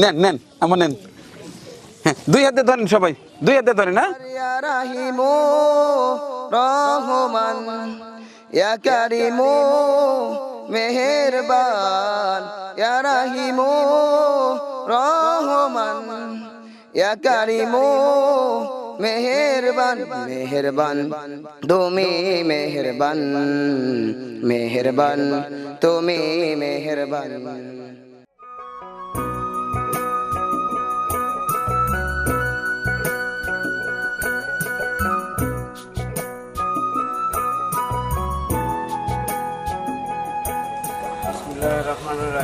নেন নেন, আমার নেন। হ্যাঁ দুই হাতে ধরেন সবাই, দুই হাতে ধরেন না রাহিমু, রহমান, ইয়া কারিমু, মেহেরবান, ইয়া রাহিমু, রহমান, ইয়া কারিমু, মেহেরবান মেহেরবান, তুমি মেহেরবান মেহেরবান, তুমি মেহেরবান।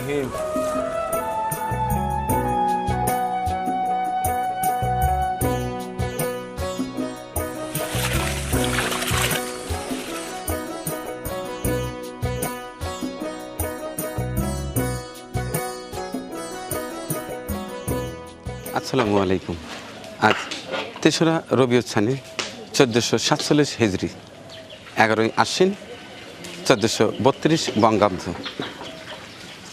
রাহিম আসসালামু আলাইকুম। আজ তেসরা রবিউল ছানি চোদ্দোশো সাতচল্লিশ হেজরি। এগারোই আশ্বিন, চোদ্দোশো বত্রিশ বঙ্গাব্দ।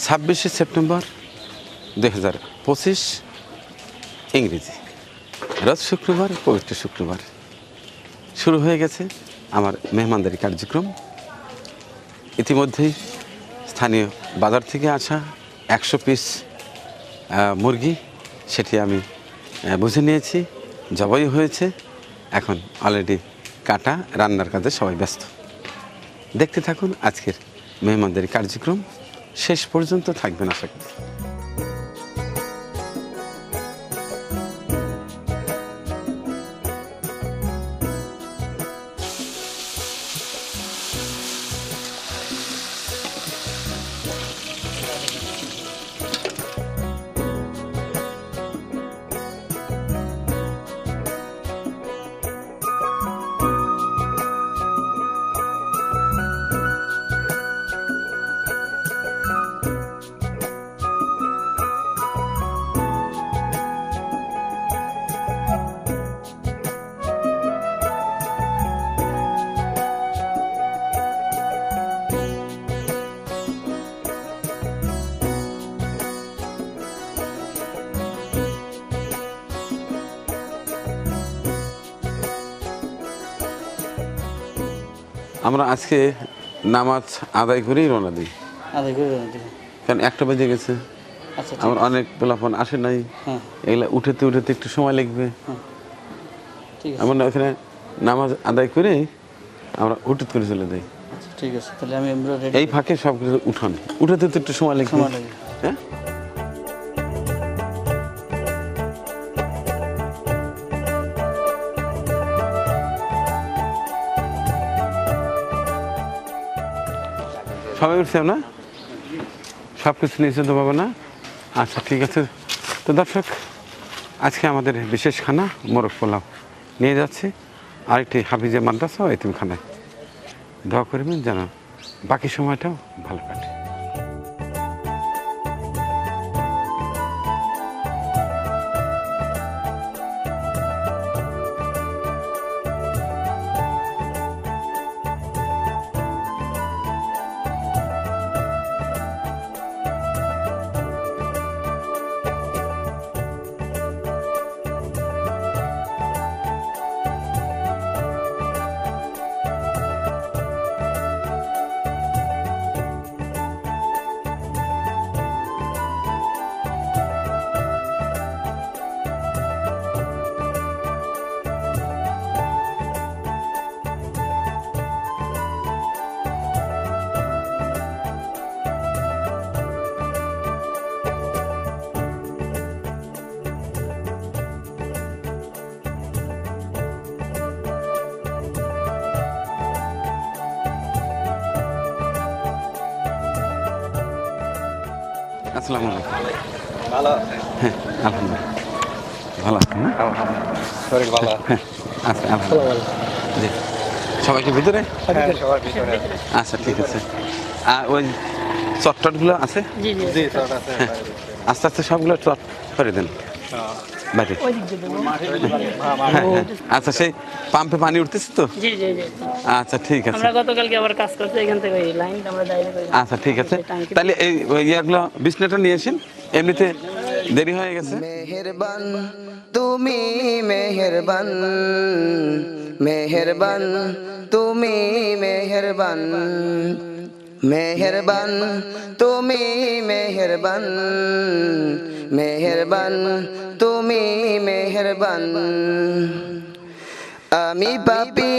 ছাব্বিশে সেপ্টেম্বর দুই হাজার পঁচিশ ইংরেজি। রোজ শুক্রবার, পবিত্র শুক্রবার। শুরু হয়ে গেছে আমার মেহমানদারি কার্যক্রম। ইতিমধ্যেই স্থানীয় বাজার থেকে আসা একশো পিস মুরগি, সেটি আমি বুঝে নিয়েছি, জবাই হয়েছে। এখন অলরেডি কাটা, রান্নার কাজে সবাই ব্যস্ত। দেখতে থাকুন আজকের মেহমানদের কার্যক্রম। শেষ পর্যন্ত থাকবেন আশা করি। আমরা আজকে নামাজ আদায় করেই রওনা দিই। আদায় করে কারণ একটা বেজে গেছে। আচ্ছা আমার অনেক পোলাপন আসে নাই। হ্যাঁ। এগুলা উঠেতে উঠেতে একটু সময় লাগবে। আছে। আমরা ওখানে নামাজ আদায় করে আমরা উঠে করে চলে যাই। আচ্ছা ঠিক আছে। তাহলে আমি এই ফাঁকে সব কিছু উঠান। উঠাতে তো একটু সময় লাগবে। সময় লাগবে। হ্যাঁ? সবাই উঠছে না? সব কিছু নিয়েছেন তো বাবা না? আচ্ছা ঠিক আছে। তো দর্শক, আজকে আমাদের বিশেষ খানা মোরগ পোলাও নিয়ে যাচ্ছি। আরেকটি হাফিজে মাদ্রাসা এতিমখানায়। দোয়া করবেন যেন বাকি সময়টাও ভালো কাটে। আসসালামু আলাইকুম। ভালো হ্যাঁ আলহামদুলিল্লাহ। ভালো আছেন না? শরীর ভালো হ্যাঁ আচ্ছা আলহামদুলিল্লাহ। জি। সবাইকে ভিতরে? হ্যাঁ ভিতরে আচ্ছা ঠিক আছে। আর ওই চটটটগুলো আছে? জি জি জি আছে। আস্তে আস্তে সবগুলো চট করে দেন। বাইরে আচ্ছা সেই পাম্পে পানি উঠতেছে তো? জি জি জি আচ্ছা ঠিক আছে। আমরা গতকালকে আবার কাজ করতে এখান থেকে লাইন আমরা আচ্ছা ঠিক আছে। তাহলে এই ইয়েগুলো বিছনাটা নিয়ে আসেন এমনিতে দেরি হয়ে গেছে। মেহেরবান তুমি মেহেরবান মেহেরবান তুমি মেহেরবান মেহেরবান তুমি মেহেরবান মেহেরবান, তুমি মেহেরবান। আমি পাপি,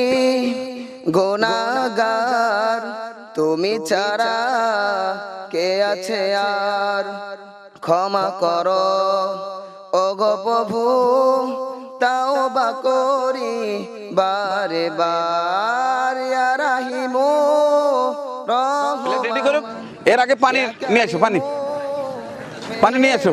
গোনাগার, তুমি ছাড়া কে আছে আর? ক্ষমা কর। ওগো প্রভু, তাও বা করি বারে বার। রাহিমু, এর আগে পানি নিয়ে আসো পানি। পানি নিয়ে আসো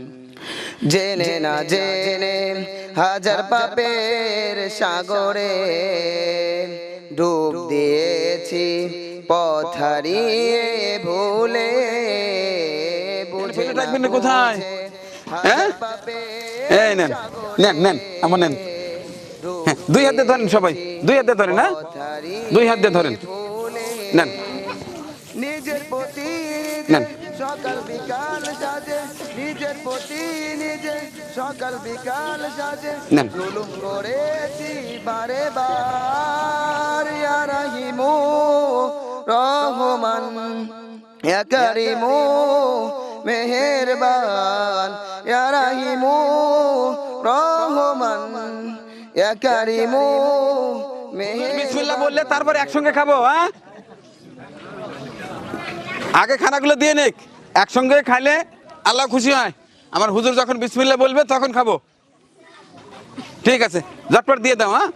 জেনে না জেনে হাজার পাপের সাগরে ডুব দিয়েছি পথ হারিয়ে ভুলে বুঝে ছেলে ডাকবেন না কোথায়? হ্যাঁ? এই নেন নেন নেন আমার নেন হ্যাঁ দুই হাতে ধরেন সবাই দুই হাতে ধরেন হ্যাঁ দুই হাত দিয়ে ধরেন নেন নিজের প্রতি নেন। সকাল বিকাল সাজে নিজের প্রতি নিজে সকাল বিকাল সাজে। জুলুম করেছি বারে বার রাহিমু রহমান কারিমু মেহেরবান ইয়া রাহিমু রহমান কারিমু বিসমিল্লাহ বললে তারপরে একসঙ্গে খাব হ্যাঁ? আগে খানাগুলো দিয়ে নিক। একসঙ্গে খাইলে আল্লাহ খুশি হয়। আমার হুজুর যখন বিসমিল্লা বলবে, তখন খাব। ঠিক আছে, ঝটপট দিয়ে দাও হ্যাঁ?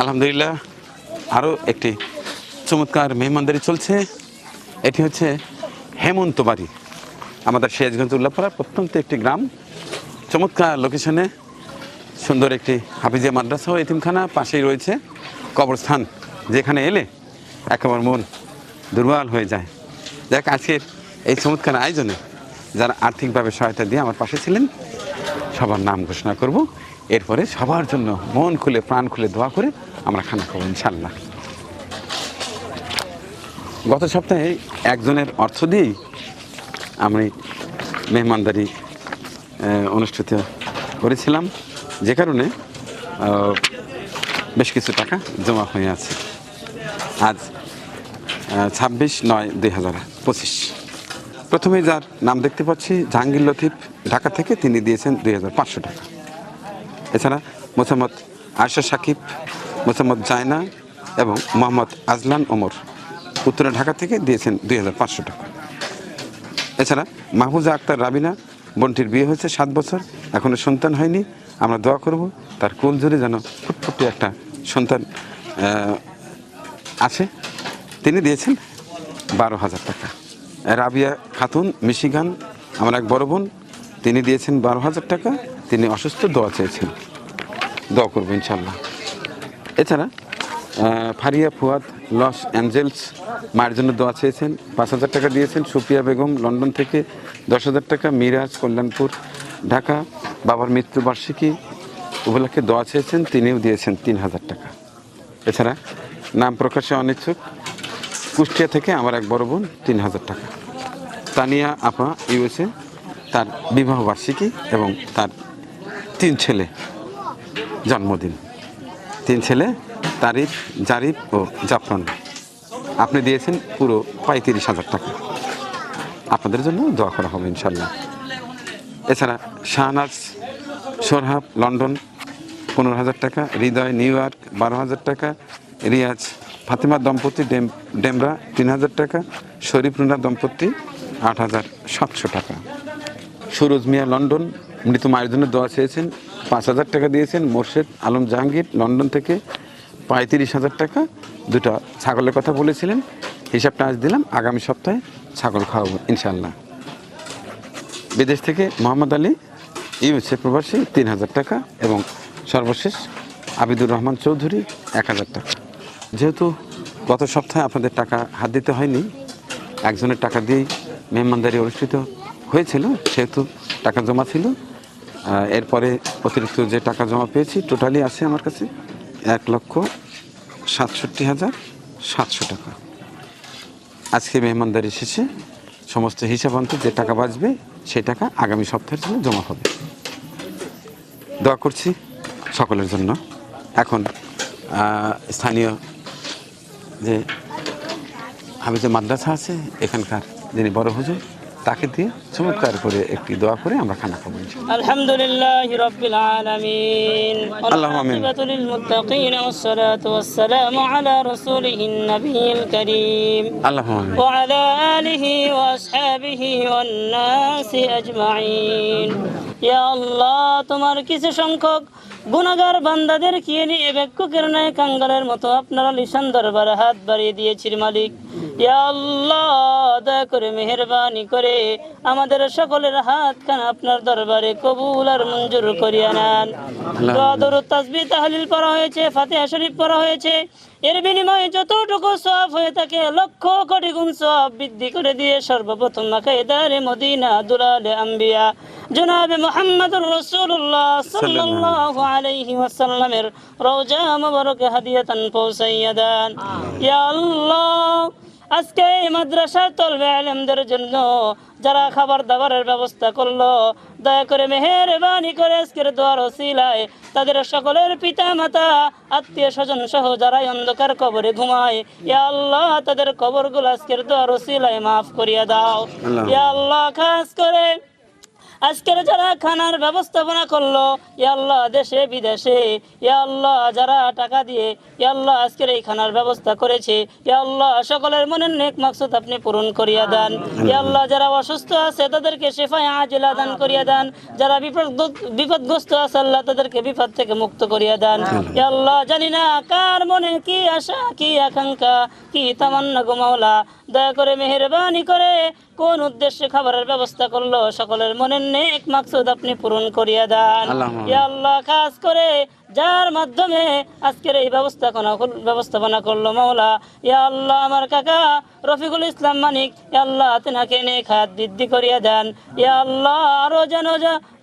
আলহামদুলিল্লাহ আরও একটি চমৎকার মেহমানদারি চলছে। এটি হচ্ছে হেমন্ত বাড়ি, আমাদের সিরাজগঞ্জ উল্লাপাড়ার প্রত্যন্ত একটি গ্রাম। চমৎকার লোকেশনে সুন্দর একটি হাফিজিয়া মাদ্রাসা ও এতিমখানা পাশেই রয়েছে। কবরস্থান যেখানে এলে একেবারে মন দুর্বল হয়ে যায়। দেখ আজকের এই চমৎকার আয়োজনে যারা আর্থিকভাবে সহায়তা দিয়ে আমার পাশে ছিলেন, সবার নাম ঘোষণা করব। এরপরে সবার জন্য মন খুলে, প্রাণ খুলে দোয়া করে আমরা খানা খাব ইনশাল্লাহ গত সপ্তাহে একজনের অর্থ দিয়েই আমি মেহমানদারি অনুষ্ঠিত করেছিলাম। যে কারণে বেশ কিছু টাকা জমা হয়ে আছে। আজ ছাব্বিশ নয় দুই হাজার পঁচিশ। প্রথমে যার নাম দেখতে পাচ্ছি, জাহাঙ্গীর লতিফ, ঢাকা থেকে তিনি দিয়েছেন দুই হাজার পাঁচশো টাকা। এছাড়া মোসাম্মদ আয়শা সাকিব, মোসাম্মদ জায়না এবং মোহাম্মদ আজলান ওমর উত্তরা ঢাকা থেকে দিয়েছেন দুই হাজার পাঁচশো টাকা। এছাড়া মাহফুজা আক্তার রাবিনা, বোনটির বিয়ে হয়েছে সাত বছর এখনও সন্তান হয়নি। আমরা দোয়া করব তার কোল জুড়ে যেন ফুটফুটে একটা সন্তান আছে। তিনি দিয়েছেন বারো হাজার টাকা। রাবিয়া খাতুন, মিশিগান, আমার এক বড় বোন, তিনি দিয়েছেন বারো হাজার টাকা। তিনি অসুস্থ, দোয়া চেয়েছেন। দোয়া করব ইনশাল্লাহ এছাড়া ফারিয়া ফুয়াদ, লস অ্যাঞ্জেলস, মায়ের জন্য দোয়া চেয়েছেন, পাঁচ হাজার টাকা দিয়েছেন সুপ্রিয়া বেগম, লন্ডন থেকে দশ হাজার টাকা, মিরাজ, কল্যাণপুর, ঢাকা, বাবার মৃত্যুবার্ষিকী উপলক্ষে দোয়া চেয়েছেন, তিনিও দিয়েছেন তিন হাজার টাকা। এছাড়া, নাম প্রকাশে অনিচ্ছুক কুষ্টিয়া থেকে আমার এক বড় বোন তিন হাজার টাকা। তানিয়া আপা, ইউএসএ, তার বিবাহ বার্ষিকী এবং তার তিন ছেলে জন্মদিন। তিন ছেলে, তারিফ, জারিফ ও জাফরান। আপনি দিয়েছেন পুরো পঁয়ত্রিশ হাজার টাকা। আপনাদের জন্য দোয়া করা হবে ইনশাল্লাহ এছাড়া শাহনাজ, সোরহাব, লন্ডন, পনেরো হাজার টাকা, হৃদয়, নিউ ইয়র্ক, বারো হাজার টাকা, রিয়াজ ফাতিমা দম্পতি ডেম, ডেমরা তিন হাজার টাকা, শরীফ রুনা দম্পতি আট হাজার সাতশো টাকা। সুরজ মিয়া লন্ডন, মৃত মায়ের জন্য দোয়া চেয়েছেন পাঁচ হাজার টাকা দিয়েছেন, মোর্শেদ আলম জাহাঙ্গীর লন্ডন থেকে পঁয়ত্রিশ হাজার টাকা। দুটো ছাগলের কথা বলেছিলেন, হিসাবটা আজ দিলাম, আগামী সপ্তাহে ছাগল খাওয়াবো ইনশাল্লাহ বিদেশ থেকে মোহাম্মদ আলী, ইউএসএ প্রবাসী তিন হাজার টাকা এবং সর্বশেষ আবিদুর রহমান চৌধুরী এক হাজার টাকা। যেহেতু গত সপ্তাহে আপনাদের টাকা হাত দিতে হয়নি, একজনের টাকা দিয়েই মেহমানদারি অনুষ্ঠিত হয়েছিল, সেহেতু টাকা জমা ছিল। এরপরে অতিরিক্ত যে টাকা জমা পেয়েছি, টোটালি আছে আমার কাছে এক লক্ষ সাতষট্টি হাজার সাতশো টাকা। আজকে মেহমানদারি শেষে সমস্ত হিসাব আনতে যে টাকা বাঁচবে, সেই টাকা আগামী সপ্তাহের জন্য জমা হবে। দোয়া করছি সকলের জন্য। এখন স্থানীয় যে আমি যে মাদ্রাসা আছে এখানকার যিনি বড় হুজুর তাকে দিয়ে চমৎকার করে একটি দোয়া করে আমরা খানা খাব আলহামদুলিল্লাহ আল্লাহ তোমার কিছু সংখ্যক গুণাগার বান্দাদের কি নিয়ে বেক্ষকের ন্যায় কাঙ্গালের মতো? আপনারা লিসান দরবারে হাত বাড়িয়ে দিয়েছির মালিক। দয়া করে মেহরবানি করে আমাদের সকলের হাত খান আপনার দরবারে কবুল আর মঞ্জুর করিয়া নেন তাসবিহ তাহলিল পড়া হয়েছে ফাতিহা শরীফ পড়া হয়েছে। এর বিনিময়ে যতটুকু সওয়াব হয়ে থাকে লক্ষ কোটি গুণ সওয়াব বৃদ্ধি করে দিয়ে সর্বপ্রথম মাকাইদারে মদিনা দুলালে আম্বিয়া। জনাবে মোহাম্মদুর রাসূলুল্লাহ সাল্লাল্লাহু আলাইহি ওয়াসাল্লামের রওজা মুবারকে হাদিয়াতান পৌঁছাইয়া দেন ইয়া আল্লাহ আজকে এই মাদ্রাসার তলবে আলেমদের জন্য যারা খাবার দাবারের ব্যবস্থা করল দয়া করে মেহেরবানি করে আজকের দোয়ার ওসিলায় তাদের সকলের পিতা মাতা আত্মীয় স্বজন সহ যারাই অন্ধকার কবরে ঘুমায় ইয়া আল্লাহ তাদের কবরগুলো আজকের দোয়ার ওসিলায় মাফ করিয়া দাও। ইয়া আল্লাহ খাস করে আজকের যারা খানার ব্যবস্থাপনা করল ইয়া আল্লাহ দেশে বিদেশে ইয়া আল্লাহ যারা টাকা দিয়ে ইয়া আল্লাহ আজকের এই খানার ব্যবস্থা করেছে ইয়া আল্লাহ সকলের মনের নেক মাকসুদ আপনি পূরণ করিয়া দেন। ইয়া আল্লাহ যারা অসুস্থ আছে তাদেরকে শেফায় আজিলা দান করিয়া দেন। যারা বিপদ বিপদগ্রস্ত আছে আল্লাহ তাদেরকে বিপদ থেকে মুক্ত করিয়া দেন। ইয়া আল্লাহ জানি না কার মনে কি আশা কি আকাঙ্ক্ষা কি তামান্না গো মাওলা। দয়া করে মেহরবানি করে কোন উদ্দেশ্যে খাবারের ব্যবস্থা করল সকলের মনের নেক মাকসুদ আপনি পূরণ করিয়া দেন। ইয়া আল্লাহ করে যার মাধ্যমে আজকের এই ব্যবস্থাপনা ব্যবস্থাপনা করল মাওলা। ইয়া আল্লাহ আমার কাকা রফিকুল ইসলাম মানিক ইয়া আল্লাহ তেনাকে নেক হাত বৃদ্ধি করিয়া দেন। ইয়া আল্লাহ আরও যেন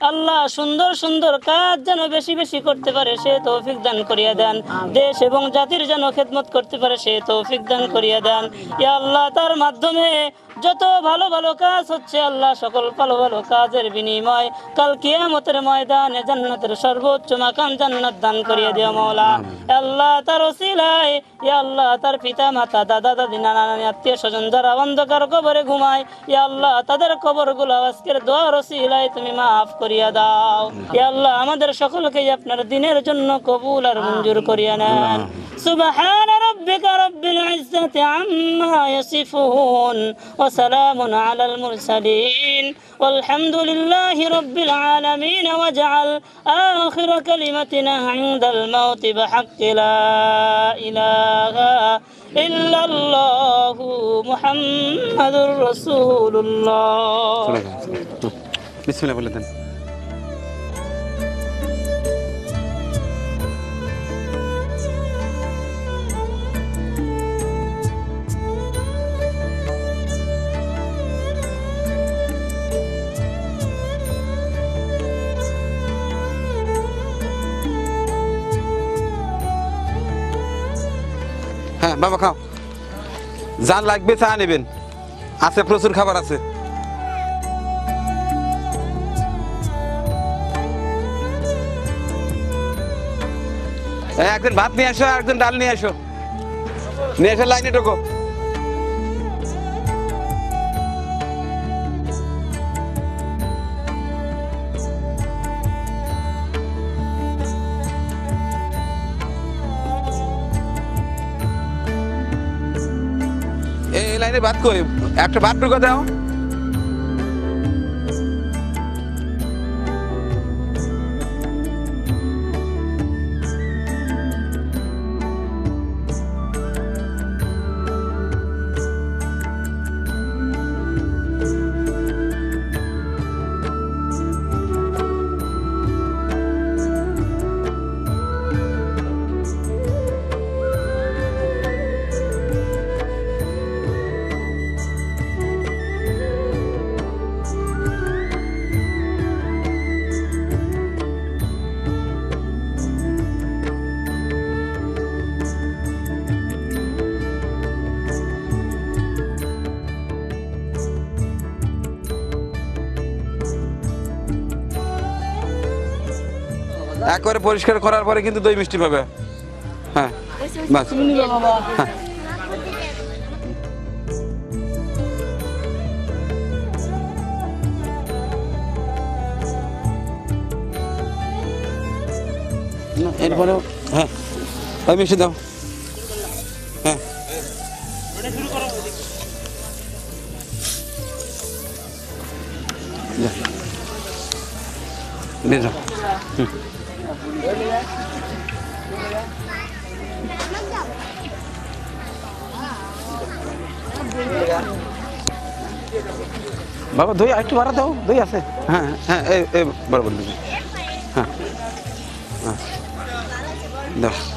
আল্লাহ সুন্দর সুন্দর কাজ যেন বেশি বেশি করতে পারে সে তৌফিক দান করিয়া দেন। দেশ এবং জাতির যেন খেদমত করতে পারে সে তৌফিক দান করিয়া দেন। ইয়া আল্লাহ তার মাধ্যমে যত ভালো ভালো কাজ হচ্ছে আল্লাহ সকল ভালো ভালো কাজের বিনিময় কাল কিয়ামতের ময়দানে জান্নাতের সর্বোচ্চ মাকাম জান্নাত দান করিয়া দিও মৌলা আল্লাহ তার ওসিলায় ইয়া আল্লাহ তার পিতা মাতা দাদা দাদি নানা নানি আত্মীয় স্বজন যারা অন্ধকার কবরে ঘুমায় ইয়া আল্লাহ তাদের কবর গুলো আজকের দোয়ার ওসিলায় তুমি মাফ করিয়া দাও ইয়া আল্লাহ আমাদের সকলকে আপনার দিনের জন্য কবুল আর মঞ্জুর করিয়া নেন سبحان ربك رب العزة عما يصفون وسلام على المرسلين. والحمد لله رب العالمين واجعل آخر كلمتنا عند الموت بحق لا إله إلا الله محمد رسول الله. بسم الله বাবা খাও। যা লাগবে, চা নেবেন। আছে, প্রচুর খাবার আছে। একজন ভাত নিয়ে আসো একজন ডাল নিয়ে আসো। নিয়ে এসে, লাইনে ঢোকো। লাইনে বাদ কই একটা বাদ ঢুকা দাও। একবারে পরিষ্কার করার পরে কিন্তু দই মিষ্টি পাবে। হ্যাঁ নিবে এরপরেও হ্যাঁ। ওই মিষ্টি দাও। হ্যাঁ। বাবা দই একটু বাড়া দাও দই আছে। হ্যাঁ হ্যাঁ এই বরাবর হ্যাঁ হ্যাঁ। দাও।